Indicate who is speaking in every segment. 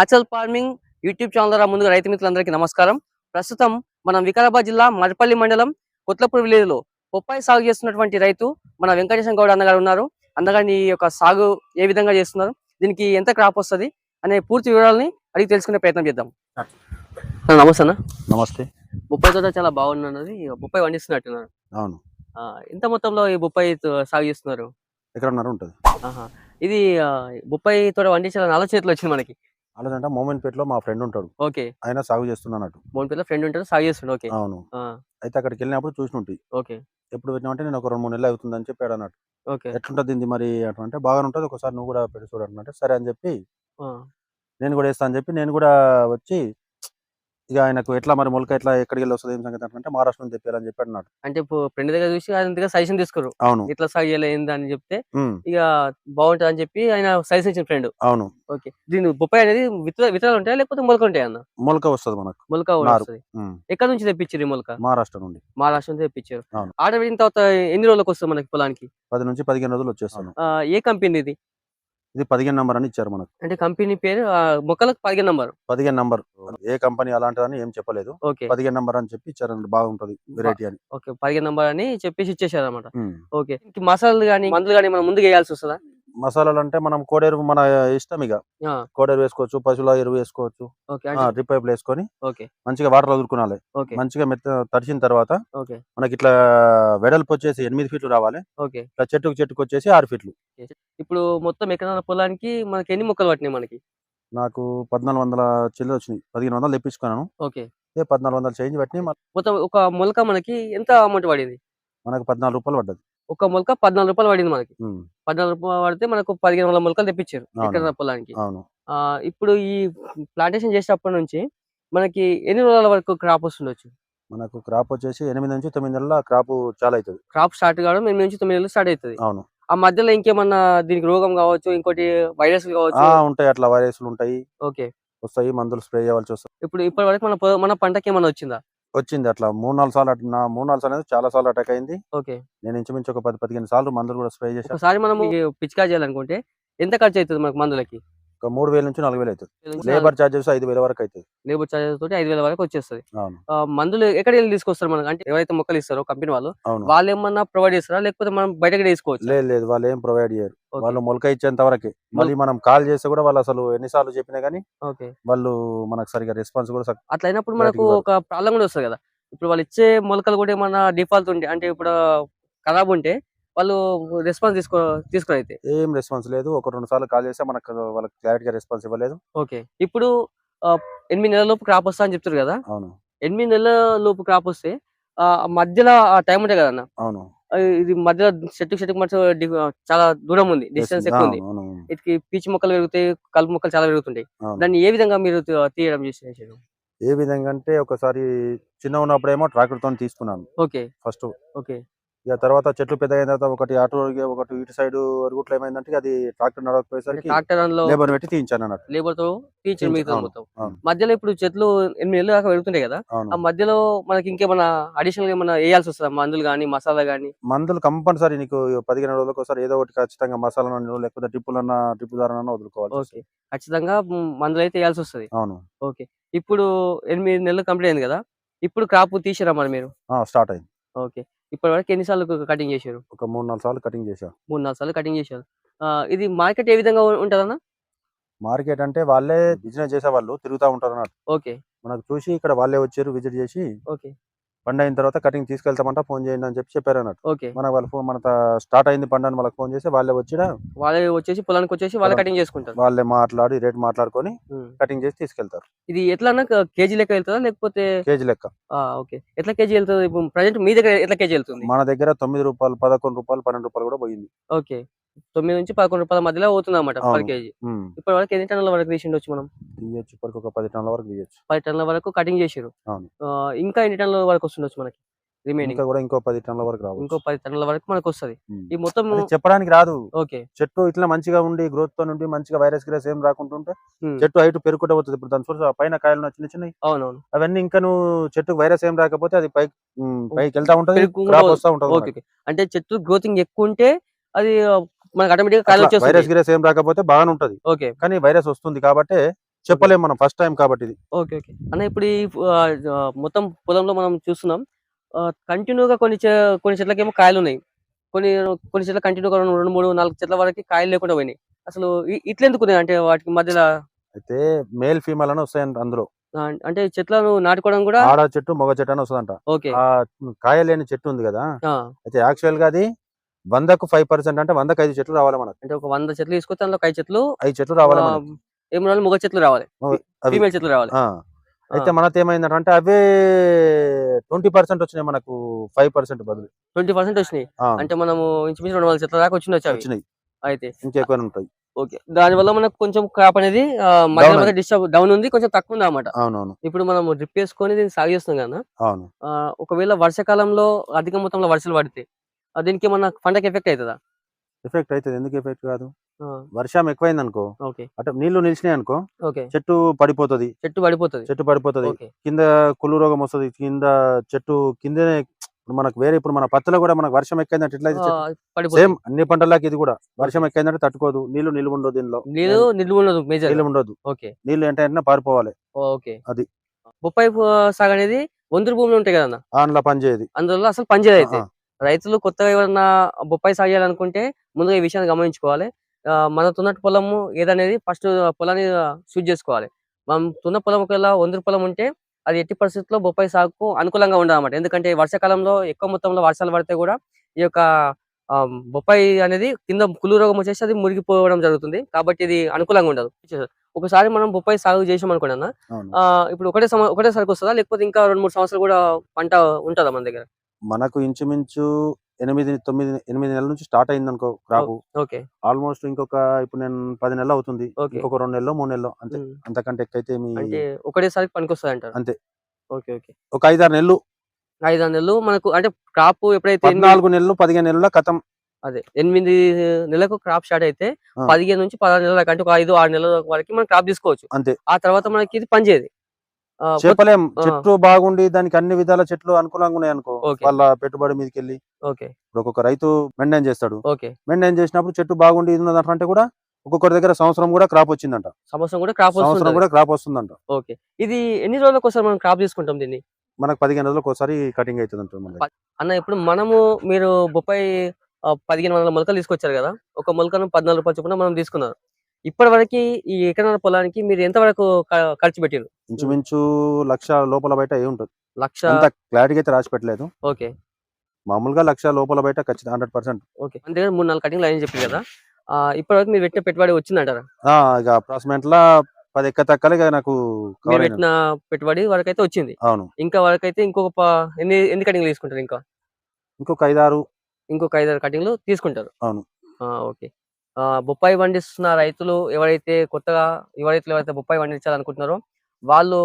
Speaker 1: Natural farming YouTube channel ద్వారా ముందుగా రైతు మిత్రులందరికీ నమస్కారం. ప్రస్తుతం మనం వికారాబాద్ జిల్లా మరపల్లి మండలం కొత్లపూర్ విలేజ్లో బొప్పాయి సాగు చేస్తున్నటువంటి రైతు మన వెంకటేశం గౌడ్ అన్నగారు ఉన్నారు. అన్నగారిని ఈ యొక్క సాగు ఏ విధంగా చేస్తున్నారు దీనికి ఎంత క్రాప్ వస్తది అనే పూర్తి వివరాలని అడిగి తెలుసుకునే ప్రయత్నం చేద్దాం. నమస్తే అన్న.
Speaker 2: నమస్తే.
Speaker 1: బొప్పాయి తోట చాలా బాగున్నది బొప్పాయి పండిస్తున్నట్టున్నారు.
Speaker 2: అవును.
Speaker 1: ఆ, ఎంత మొత్తంలో ఈ బొప్పాయి సాగు చేస్తున్నారు?
Speaker 2: ఉంటుంది.
Speaker 1: ఇది బొప్పాయి తోట పండించాలని ఆలోచన ఎట్లా వచ్చింది మనకి.
Speaker 2: అలాదంటే మోమెంట్పేటలో మా ఫ్రెండ్ ఉంటాడు.
Speaker 1: ఓకే.
Speaker 2: ఆయన సాగు చేస్తున్నట్టు
Speaker 1: మూడు పిల్లల ఫ్రెండ్ ఉంటారు సాగు చేస్తుండే ఓకే.
Speaker 2: అవును. అయితే అక్కడికి వెళ్ళినప్పుడు చూసినట్టు
Speaker 1: ఓకే.
Speaker 2: ఎప్పుడు పెట్టినామంటే నేను ఒక రెండు మూడు నెలలు అవుతుందని చెప్పాడు అన్నట్టు
Speaker 1: ఓకే.
Speaker 2: ఎట్లుంటుంది ఇది మరి అంటే బాగానే ఉంటుంది ఒకసారి నువ్వు కూడా పెట్టి చూడు అంటే సరే అని చెప్పి నేను కూడా వేస్తా అని చెప్పి నేను కూడా వచ్చి ఇక ఆయనకు ఎట్లా మరి మొలక ఎట్లా ఎక్కడికి వెళ్ళి వస్తుంది ఏం సంగతి అంటే మహారాష్ట్ర నుంచి తెప్పాలని చెప్పాడు అన్నట్టు
Speaker 1: అంటే ఇప్పుడు ఫ్రెండ్ దగ్గర చూసి ఆయన దగ్గర సజెషన్ తీసుకురు.
Speaker 2: అవును.
Speaker 1: ఇట్లా సాగు చేయలేదు అని చెప్తే ఇక బాగుంటుంది అని చెప్పి ఆయన సజెషన్ ఇచ్చిన ఫ్రెండ్.
Speaker 2: అవును.
Speaker 1: ఓకే. దీని బొప్పాయి అనేది విత్తనాలు ఉంటాయా లేకపోతే మొలక ఉంటాయా అన్న?
Speaker 2: మొలక వస్తుంది మనకు.
Speaker 1: మొలక. వస్తుంది. ఎక్కడ నుంచి తెప్పించారు ఈ మొలక?
Speaker 2: మహారాష్ట్ర నుండి.
Speaker 1: మహారాష్ట్ర నుంచి తెప్పించారు. ఆర్డర్ పెట్టిన తర్వాత ఎన్ని రోజులకు వస్తుంది మనకి పొలానికి?
Speaker 2: పది నుంచి పదిహేను రోజులు వచ్చేస్తాను.
Speaker 1: ఏ కంపెనీ ఇది
Speaker 2: ఇది పదిహేను నంబర్ అని ఇచ్చారు మనకు.
Speaker 1: అంటే కంపెనీ పేరు మొక్కలకు పదిహేను నంబర్.
Speaker 2: పదిహేను నంబర్. ఏ కంపెనీ అలాంటిదని ఏం చెప్పలేదు.
Speaker 1: ఓకే.
Speaker 2: పదిహేను నంబర్ అని చెప్పి ఇచ్చారు బాగుంటది వెరైటీ అని.
Speaker 1: ఓకే పదిహేను నంబర్ అని చెప్పేసి ఇచ్చేసారు అనమాట. ఓకే. ఇంక మసాలాలు కానీ మందులు కానీ మనం ముందుగా వేయాల్సి వస్తుందా?
Speaker 2: మసాలాలు అంటే మనం కోడేరు మన ఇష్టం ఇక. కోడేరు వేసుకోవచ్చు పశువుల ఎరువు వేసుకోవచ్చు. డ్రిప్ పైపులు వేసుకొని మంచిగా వాటర్ వదులుకోవాలి
Speaker 1: ఓకే.
Speaker 2: మంచిగా మెత్త తడిచిన తర్వాత మనకి ఇట్లా వెడల్పు వచ్చేసి ఎనిమిది ఫీట్లు రావాలి.
Speaker 1: ఓకే.
Speaker 2: ఇట్లా చెట్టుకు చెట్టుకు వచ్చేసి ఆరు ఫీట్లు.
Speaker 1: ఇప్పుడు మొత్తం ఎకరాల పొలానికి మనకి ఎన్ని మొక్కలు పట్టినాయి మనకి?
Speaker 2: నాకు పద్నాలుగు వందల చిల్లర వచ్చినాయి. పదిహేను వందలు తెప్పించుకున్నాను. పద్నాలుగు వందలు చేంజ్ పట్టినాయి.
Speaker 1: మొత్తం ఒక మొలక మనకి ఎంత అమౌంట్ పడింది?
Speaker 2: మనకు పద్నాలుగు రూపాయలు పడ్డది.
Speaker 1: ఒక మొలక పద్నాలుగు రూపాయలు పడింది మనకి. పద్నాలుగు రూపాయలు పడితే మనకు పదిహేను వందల మొలకలు తెప్పించారు పొలానికి. ఇప్పుడు ఈ ప్లాంటేషన్ చేసేటప్పటి నుంచి మనకి ఎన్ని రోజుల వరకు క్రాప్ వస్తుండొచ్చు?
Speaker 2: మనకు క్రాప్ వచ్చేసి ఎనిమిది నుంచి తొమ్మిది నెలల క్రాప్ చాలా అవుతుంది.
Speaker 1: క్రాప్ స్టార్ట్ కావడం ఎనిమిది నుంచి తొమ్మిది నెలలు స్టార్ట్ అవుతుంది.
Speaker 2: అవును.
Speaker 1: ఆ మధ్యలో ఇంకేమన్నా దీనికి రోగం కావచ్చు ఇంకోటి వైరస్ కావచ్చు?
Speaker 2: ఉంటాయి అట్లా వైరస్లు ఉంటాయి.
Speaker 1: ఓకే.
Speaker 2: వస్తాయి మందులు స్ప్రే చేయవలసి వస్తుంది.
Speaker 1: ఇప్పుడు ఇప్పటి వరకు మన మన పంటకి ఏమన్నా వచ్చిందా?
Speaker 2: వచ్చింది అట్లా మూడు నాలుగు సార్లు అట్- నా మూడు నాలుగు సార్లు అనేది చాలా సార్లు అటాక్ అయింది.
Speaker 1: ఓకే.
Speaker 2: నేను ఇంచుమించు ఒక పది పదిహేను సార్లు మందులు కూడా స్ప్రే చేశాను
Speaker 1: ఒకసారి మనం పిచికా చేయాలనుకుంటే ఎంత ఖర్చు అవుతుంది మనకు మందులకి?
Speaker 2: ఒక మూడు వేల నుంచి నాలుగు వేలు అవుతుంది లేబర్ చార్జెస్ ఐదు వేల వరకు అవుతుంది
Speaker 1: లేబర్ చార్జెస్ తోటి ఐదు వేల వరకు వచ్చేస్తుంది. మందులు ఎక్కడ వెళ్ళి తీసుకొస్తారు మనకి? అంటే ఎవరైతే మొక్కలు ఇస్తారో కంపెనీ వాళ్ళు వాళ్ళు ఏమన్నా ప్రొవైడ్ చేస్తారా? లేకపోతే మనం బయటకి తీసుకోవచ్చు?
Speaker 2: లేదు లేదు. వాళ్ళు ఏం ప్రొవైడ్ చేయరు. వాళ్ళు మొలక ఇచ్చేంత వరకే. మళ్ళీ మనం కాల్ చేస్తే కూడా వాళ్ళు అసలు ఎన్నిసార్లు చెప్పినా గానీ
Speaker 1: ఓకే.
Speaker 2: వాళ్ళు మనకు సరిగా రెస్పాన్స్ కూడా
Speaker 1: అట్లా అయినప్పుడు మనకు. ఒక ప్రాబ్లం కూడా వస్తుంది కదా. ఇప్పుడు వాళ్ళు ఇచ్చే మొలకలు కూడా ఏమన్నా డిఫాల్ట్ ఉంటే అంటే ఇప్పుడు ఖరాబ్ ఉంటే వాళ్ళు రెస్పాన్స్ తీసుకో తీసుకుని అయితే
Speaker 2: ఏం రెస్పాన్స్ లేదు. ఒక రెండు సార్లు కాల్ చేస్తే మనకు వాళ్ళకి క్లారిటీగా రెస్పాన్స్ ఇవ్వలేదు.
Speaker 1: ఓకే. ఇప్పుడు ఎనిమిది నెలల లోపు క్రాప్ వస్తా అని చెప్తారు కదా?
Speaker 2: అవును.
Speaker 1: ఎనిమిది నెలల లోపు క్రాప్ వస్తే ఆ మధ్యలో ఆ టైం ఉంటుంది కదన్న?
Speaker 2: అవును.
Speaker 1: ఇది మధ్యలో చెట్టు చెట్టుకు మధ్య చాలా దూరం ఉంది. డిస్టెన్స్ ఎక్కువ ఉంది. వీటికి పీచు మొక్కలు పెరుగుతాయి కలుపు మొక్కలు చాలా పెరుగుతుంటాయి. దాన్ని ఏ విధంగా మీరు తీయడం చేసేసారు
Speaker 2: ఏ విధంగా అంటే ఒకసారి చిన్న ఉన్నప్పుడేమో ట్రాక్టర్తో తీసుకున్నాను.
Speaker 1: ఓకే.
Speaker 2: First
Speaker 1: okay.
Speaker 2: ఇక తర్వాత చెట్లు పెద్ద అయిన తర్వాత ఒకటి అటు ఒకటి ఇటు సైడ్ రూట్లో ఏమైందంటే అది ట్రాక్టర్ నడవకపోయేసరికి
Speaker 1: ట్రాక్టర్
Speaker 2: లేబర్ పెట్టి తీయించాను అన్నట్టు.
Speaker 1: లేబర్తో తీర్చిన
Speaker 2: తీయించు-
Speaker 1: మిగతా. మధ్యలో ఇప్పుడు చెట్లు ఎనిమిది నెలలు దాకా పెరుగుతుంటాయి కదా ఆ మధ్యలో మనకి ఇంకేమైనా అడిషనల్ ఏమైనా వేయాల్సి వస్తుందా? మందులు కానీ మసాలా కానీ
Speaker 2: మందులు కంపల్సరీ నీకు పదిహేను రోజులకు ఒకసారి ఏదో ఒకటి ఖచ్చితంగా మసాలా లేకపోతే డ్రిప్పులన్నా డ్రిప్ ద్వారా వదులుకోవాలి
Speaker 1: ఓకే. ఖచ్చితంగా మందులు అయితే వేయాల్సి వస్తుంది.
Speaker 2: అవును.
Speaker 1: ఓకే. ఇప్పుడు ఎనిమిది నెలలు కంప్లీట్ అయింది కదా ఇప్పుడు క్రాప్ తీసిరా మరి మీరు?
Speaker 2: స్టార్ట్ అయింది.
Speaker 1: ఓకే. ఇప్పటి వరకు ఎన్నిసార్లు కటింగ్ చేశారు?
Speaker 2: ఒక మూడు నాలుగు సార్లు కటింగ్ చేశా.
Speaker 1: మూడు నాలుగు సార్లు కటింగ్ చేశారు. ఇది మార్కెట్ ఏ విధంగా ఉంటుందన్న?
Speaker 2: మార్కెట్ అంటే వాళ్ళే బిజినెస్ చేసే వాళ్ళు తిరుగుతూ ఉంటారు అన్నట్టు.
Speaker 1: ఓకే.
Speaker 2: మనకు చూసి ఇక్కడ వాళ్ళే వచ్చారు విజిట్ చేసి
Speaker 1: ఓకే.
Speaker 2: పండు అయిన తర్వాత కటింగ్ తీసుకెళ్తామంట ఫోన్ చేయండి అని చెప్పి చెప్పారు అన్నట్టు.
Speaker 1: ఓకే.
Speaker 2: మన వాళ్ళ ఫోన్ మన స్టార్ట్ అయింది పండు అని వాళ్ళకి ఫోన్ చేసి వాళ్ళే వచ్చి
Speaker 1: వాళ్ళే వచ్చేసి పొలానికి వచ్చేసి వాళ్ళే కటింగ్ చేసుకుంటారు.
Speaker 2: వాళ్ళే మాట్లాడి రేట్ మాట్లాడుకొని. కటింగ్ చేసి తీసుకెళ్తారు.
Speaker 1: ఇది ఎట్లా కేజీ లెక్క వెళ్తుందా లేకపోతే?
Speaker 2: కేజీ లెక్క.
Speaker 1: ఓకే. ఎట్లా కేజీ వెళ్తుంది? ఇప్పుడు ప్రజెంట్ మీ దగ్గర ఎట్లా కేజీ వెళ్తుంది?
Speaker 2: మన దగ్గర తొమ్మిది రూపాయలు పదకొండు రూపాయలు పన్నెండు రూపాయలు కూడా పోయింది.
Speaker 1: ఓకే. తొమ్మిది నుంచి పదకొండు రూపాయల మధ్యలో అవుతుంది పర్. కేజీ. ఇప్పటి వరకు ఎన్ని టన్నుల వరకు తీసిండొచ్చు మనం?
Speaker 2: తీయొచ్చు ఇప్పటికి ఒక పది టన్నుల వరకు తీయొచ్చు.
Speaker 1: పది టన్నుల వరకు కటింగ్ చేసారు. ఇంకా ఎన్ని టన్నుల వరకు వస్తుండొచ్చు మనకి రిమైనింగ్?
Speaker 2: ఇంకా కూడా ఇంకో పది టన్నుల వరకు రావు
Speaker 1: ఇంకో పది టన్నుల వరకు మనకు వస్తుంది. ఈ మొత్తం
Speaker 2: చెప్పడానికి రాదు.
Speaker 1: ఓకే.
Speaker 2: చెట్టు ఇట్లా మంచిగా ఉండి గ్రోత్తో నుండి మంచిగా వైరస్ గిరస్ ఏం రాకుంటుంటే. చెట్టు హైట్ పెరుగుకుంటూ పోతుంది. ఇప్పుడు దాని చూడు పైన కాయలు చిన్న చిన్నవి.
Speaker 1: అవునవును.
Speaker 2: అవన్నీ ఇంకా నువ్వు చెట్టుకు వైరస్ ఏం రాకపోతే అది పైకి పైకి వెళ్తా ఉంటది. వస్తా ఉంటది
Speaker 1: అంటే చెట్టు గ్రోతింగ్ ఎక్కువ ఉంటే అది మనకి ఆటోమేటిక్ కాయలు
Speaker 2: వైరస్ గిరస్ ఏం రాకపోతే బాగానే ఉంటది.
Speaker 1: ఓకే.
Speaker 2: కానీ వైరస్ వస్తుంది కాబట్టి చెప్పలేం మనం ఫస్ట్ టైం కాబట్టి ఇది.
Speaker 1: Okay okay. అన్న ఇప్పుడు ఈ మొత్తం పొలంలో మనం చూస్తున్నాం. కంటిన్యూగా కొన్ని కొన్ని చెట్లకేమో కాయలు ఉన్నాయి కొన్ని కొన్ని చెట్ల కంటిన్యూగా రెండు మూడు నాలుగు చెట్ల వరకు కాయలు లేకుండా పోయినాయి. అసలు ఇ- ఇట్లా ఎందుకు ఉన్నాయి? అంటే వాటికి మధ్యలో
Speaker 2: అయితే మేల్ ఫీమేల్ అని వస్తాయి అందులో.
Speaker 1: అంటే చెట్లను నాటుకోవడం కూడా
Speaker 2: ఆడ చెట్టు మగ చెట్టు అని వస్తుందంట.
Speaker 1: ఓకే.
Speaker 2: కాయ లేని చెట్టు ఉంది కదా. అయితే యాక్చువల్గా అది వందకు ఫైవ్ పర్సెంట్ అంటే వందకు ఐదు చెట్లు రావాలి మనకు.
Speaker 1: అంటే ఒక వంద చెట్లు తీసుకొస్తే అందులో ఐదు చెట్లు
Speaker 2: ఐదు చెట్లు రావాలి మనకు.
Speaker 1: ఏం రావాలి? మగ చెట్లు రావాలి.
Speaker 2: అవి.
Speaker 1: ఫీమేల్ చెట్లు రావాలి.
Speaker 2: ఆ. అయితే మనతో ఏమైందంటే అవే ట్వంటీ పర్సెంట్ వచ్చినాయి మనకు ఫైవ్ పర్సెంట్ బదులు.
Speaker 1: ట్వంటీ పర్సెంట్ వచ్చినాయి.
Speaker 2: ఆ,
Speaker 1: అంటే మనము ఇంచుమించు రెండు వందల చెట్ల దాకా వచ్చిండొచ్చు అవి.
Speaker 2: వచ్చినాయి.
Speaker 1: అయితే
Speaker 2: ఇంకెక్కువ ఉంటాయి.
Speaker 1: ఓకే. దాని వల్ల మనకు కొంచెం క్రాప్ అనేది ఆ, మధ్య
Speaker 2: Down
Speaker 1: మధ్య డిస్టర్బ్ డౌన్ ఉంది కొంచెం తక్కువ ఉంది అన్నమాట.
Speaker 2: అవునవును.
Speaker 1: ఇప్పుడు మనం డ్రిప్ వేసుకొని దీన్ని సాగు చేస్తున్నాం కదా.
Speaker 2: అవును.
Speaker 1: ఆ, ఒకవేళ వర్షాకాలంలో అధిక మొత్తంలో వర్షాలు పడితే దీనికి ఏమన్నా పంటకి ఎఫెక్ట్ అవుతుందా?
Speaker 2: ఎఫెక్ట్ అవుతుంది. ఎందుకు ఎఫెక్ట్ కాదు? వర్షం ఎక్కువైంది అనుకో అటు నీళ్ళు నిలిచినాయి అనుకో
Speaker 1: ఓకే.
Speaker 2: చెట్టు పడిపోతుంది.
Speaker 1: చెట్టు పడిపోతుంది.
Speaker 2: చెట్టు పడిపోతుంది. కింద కుళ్ళు రోగం వస్తుంది. కింద చెట్టు కిందనే ఇప్పుడు మనకు వేరే ఇప్పుడు మన పత్తిలో కూడా మనకు వర్షం ఎక్కైందంటే ఎట్లా
Speaker 1: ఆ,
Speaker 2: సేమ్ అన్ని పంటలకి ఇది కూడా. వర్షం ఎక్కైందంటే తట్టుకోదు. నీళ్ళు నిలువ ఉండదు దీనిలో.
Speaker 1: నీళ్ళు నిల్వ ఉండదు
Speaker 2: నీళ్ళు ఉండదు. నీళ్ళు ఏంటంటే పారిపోవాలి.
Speaker 1: ఓకే.
Speaker 2: అది.
Speaker 1: బొప్పాయి సాగు అనేది వందరు భూములు ఉంటాయి కదన్న?
Speaker 2: అందులో పని చేయదు
Speaker 1: అందులో అసలు పనిచేయదు అయితే. రైతులు కొత్తగా ఎవరన్నా బొప్పాయి సాగు చేయాలనుకుంటే ముందుగా ఈ విషయాన్ని గమనించుకోవాలి. మన తున్నటి పొలము ఏదనేది ఫస్ట్ పొలాన్ని చూజ్ చేసుకోవాలి. మనం తున్న పొలం ఒకవేళ వందరు పొలం ఉంటే అది ఎట్టి పరిస్థితుల్లో బొప్పాయి సాగుకు అనుకూలంగా ఉండాలన్నమాట ఎందుకంటే వర్షాకాలంలో ఎక్కువ మొత్తంలో వర్షాలు పడితే కూడా ఈ యొక్క బొప్పాయి అనేది కింద కుళ్ళు రోగం వచ్చేసి అది మురిగిపోవడం జరుగుతుంది. కాబట్టి ఇది అనుకూలంగా ఉండదు. ఒకసారి మనం బొప్పాయి సాగు చేసాం అనుకోండి అన్న ఇప్పుడు ఒకటే సమ ఒకటే సరికి వస్తుందా? లేకపోతే ఇంకా రెండు మూడు సంవత్సరాలు కూడా పంట ఉంటుందా మన దగ్గర?
Speaker 2: మనకు ఇంచుమించు ఎనిమిది తొమ్మిది ఎనిమిది నెలల నుంచి స్టార్ట్ అయింది అనుకో క్రాప్.
Speaker 1: ఓకే.
Speaker 2: ఆల్మోస్ట్ ఇంకొక ఇప్పుడు నేను పది నెలలు అవుతుంది. ఇంకొక రెండు నెలలు మూడు నెలలు అంతే. అంతకంటే ఎక్కైతే మీ
Speaker 1: ఒకటేసారి పనికొస్తుంది అంటారు
Speaker 2: అంతే.
Speaker 1: Okay okay.
Speaker 2: ఒక ఐదారు నెలలు.
Speaker 1: ఐదు ఆరు నెలలు మనకు అంటే క్రాప్ ఎప్పుడైతే
Speaker 2: పద్నాలుగు నెలలు పదిహేను నెలల కథం.
Speaker 1: అదే ఎనిమిది నెలలకు క్రాప్ స్టార్ట్ అయితే. పదిహేను నుంచి పదహారు నెలల దాకా అంటే ఒక ఐదు ఆరు నెలల వరకు మనం క్రాప్ తీసుకోవచ్చు.
Speaker 2: అంతే.
Speaker 1: ఆ తర్వాత మనకి ఇది పనిచేయదు.
Speaker 2: చెప్పలేం. చెట్లు బాగుండి దానికి అన్ని విధాల చెట్లు అనుకూలంగా ఉన్నాయి అనుకో. వాళ్ళ పెట్టుబడి మీదకి వెళ్ళి ఇప్పుడు ఒక్కొక్క రైతు మెయింటైన్ చేస్తాడు.
Speaker 1: ఓకే.
Speaker 2: మెయింటైన్ చేసినప్పుడు చెట్టు బాగుండి ఇది ఉన్నదంటే కూడా ఒక్కొక్కరి దగ్గర సంవత్సరం కూడా క్రాప్ వచ్చిందంట.
Speaker 1: సంవత్సరం కూడా క్రాప్
Speaker 2: సంవత్సరం కూడా క్రాప్ వస్తుందంట.
Speaker 1: ఓకే. ఇది ఎన్ని రోజులకు ఒకసారి మనం క్రాప్ తీసుకుంటాం దీన్ని?
Speaker 2: మనకు పదిహేను రోజులకు ఒకసారి కటింగ్ అవుతుంది.
Speaker 1: అన్న ఇప్పుడు మనము మీరు బొప్పాయి పదిహేను వందల మొలకలు తీసుకొచ్చారు కదా? ఒక మొలకను పద్నాలుగు రూపాయలు చొప్పున మనం తీసుకున్నారు. ఇప్పటి వరకు ఈ ఎకరాల పొలానికి మీరు ఎంత వరకు ఖర్చు పెట్టారు
Speaker 2: ఇంచుమించు లక్ష లోపల బయట ఏ ఉంటుంది.
Speaker 1: లక్ష
Speaker 2: అంత క్లారిటీగా అయితే రాసి పెట్టలేదు.
Speaker 1: ఓకే.
Speaker 2: మామూలుగా లక్ష లోపల బయట ఖచ్చితంగా హండ్రెడ్ పర్సెంట్
Speaker 1: ఓకే. మన దగ్గర మూడు నాలుగు కటింగ్ లైన్ చెప్పింది కదా. ఇప్పటి వరకు మీరు పెట్టిన పెట్టుబడి వచ్చిందంటారా?
Speaker 2: ఇక అప్రాక్సిమేట్ లా పది ఎక్క తక్కలు నాకు.
Speaker 1: పెట్టిన పెట్టుబడి వరకు అయితే వచ్చింది.
Speaker 2: అవును.
Speaker 1: ఇంకా వరకు అయితే ఇంకొక ఎన్ని ఎన్ని కటింగ్లు తీసుకుంటారు ఇంకా?
Speaker 2: ఇంకొక ఐదారు.
Speaker 1: ఇంకొక ఐదారు కటింగ్లు తీసుకుంటారు.
Speaker 2: అవును.
Speaker 1: ఆ, ఓకే. బొప్పాయి పండిస్తున్న రైతులు ఎవరైతే కొత్తగా యువ రైతులు ఎవరైతే బొప్పాయి పండించాలనుకుంటున్నారో వాళ్ళు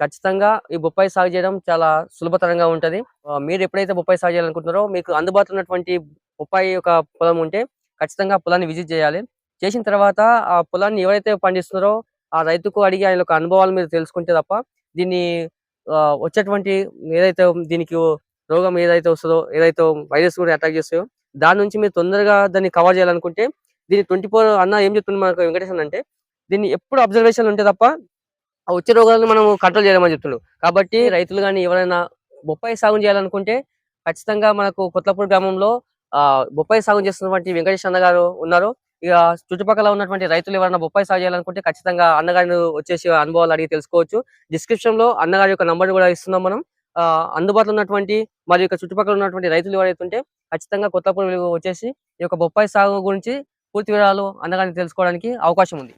Speaker 1: ఖచ్చితంగా ఈ బొప్పాయి సాగు చేయడం చాలా సులభతరంగా ఉంటది. మీరు ఎప్పుడైతే బొప్పాయి సాగు చేయాలనుకుంటున్నారో మీకు అందుబాటులో ఉన్నటువంటి బొప్పాయి యొక్క పొలం ఉంటే ఖచ్చితంగా పొలాన్ని విజిట్ చేయాలి. చేసిన తర్వాత ఆ పొలాన్ని ఎవరైతే పండిస్తున్నారో ఆ రైతుకు అడిగి ఆయన యొక్క అనుభవాలు మీరు తెలుసుకుంటే తప్ప దీన్ని ఆ, వచ్చేటువంటి ఏదైతే దీనికి రోగం ఏదైతే వస్తుందో ఏదైతే వైరస్ కూడా అటాక్ చేస్తాయో దాని నుంచి మీరు తొందరగా దాన్ని కవర్ చేయాలనుకుంటే దీన్ని ట్వంటీ ఫోర్ అన్న ఏం చెప్తుంది మనకు వెంకటేశ్వర అంటే దీన్ని ఎప్పుడు అబ్జర్వేషన్ ఉంటే తప్ప ఆ వచ్చే రోగాలను మనం కంట్రోల్ చేయలేమని చెప్తుండ్రు కాబట్టి రైతులు కానీ ఎవరైనా బొప్పాయి సాగు చేయాలనుకుంటే ఖచ్చితంగా మనకు కొత్తపూర్ గ్రామంలో ఆ బొప్పాయి సాగు చేస్తున్నటువంటి వెంకటేష్ అన్న గారు ఉన్నారు. ఇక చుట్టుపక్కల ఉన్నటువంటి రైతులు ఎవరైనా బొప్పాయి సాగు చేయాలనుకుంటే ఖచ్చితంగా అన్నగారిని వచ్చేసి అనుభవాలు అడిగి తెలుసుకోవచ్చు. డిస్క్రిప్షన్లో అన్నగారి యొక్క నంబర్ కూడా ఇస్తున్నాం మనం. ఆ, అందుబాటులో ఉన్నటువంటి మరియు యొక్క చుట్టుపక్కల ఉన్నటువంటి రైతులు ఎవరైతే ఉంటే ఖచ్చితంగా కొత్తపూర్ వచ్చేసి ఈ యొక్క బొప్పాయి సాగు గురించి పూర్తి వివరాలు అందగానే తెలుసుకోవడానికి అవకాశం ఉంది.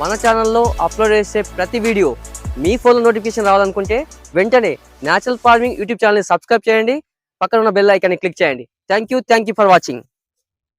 Speaker 1: మన ఛానల్లో అప్లోడ్ చేసే ప్రతి వీడియో మీ ఫోన్లో నోటిఫికేషన్ రావాలనుకుంటే వెంటనే న్యాచురల్ ఫార్మింగ్ యూట్యూబ్ ఛానల్ని సబ్స్క్రైబ్ చేయండి. పక్కన ఉన్న బెల్ ఐకాన్ని క్లిక్ చేయండి. Thank you thank you for watching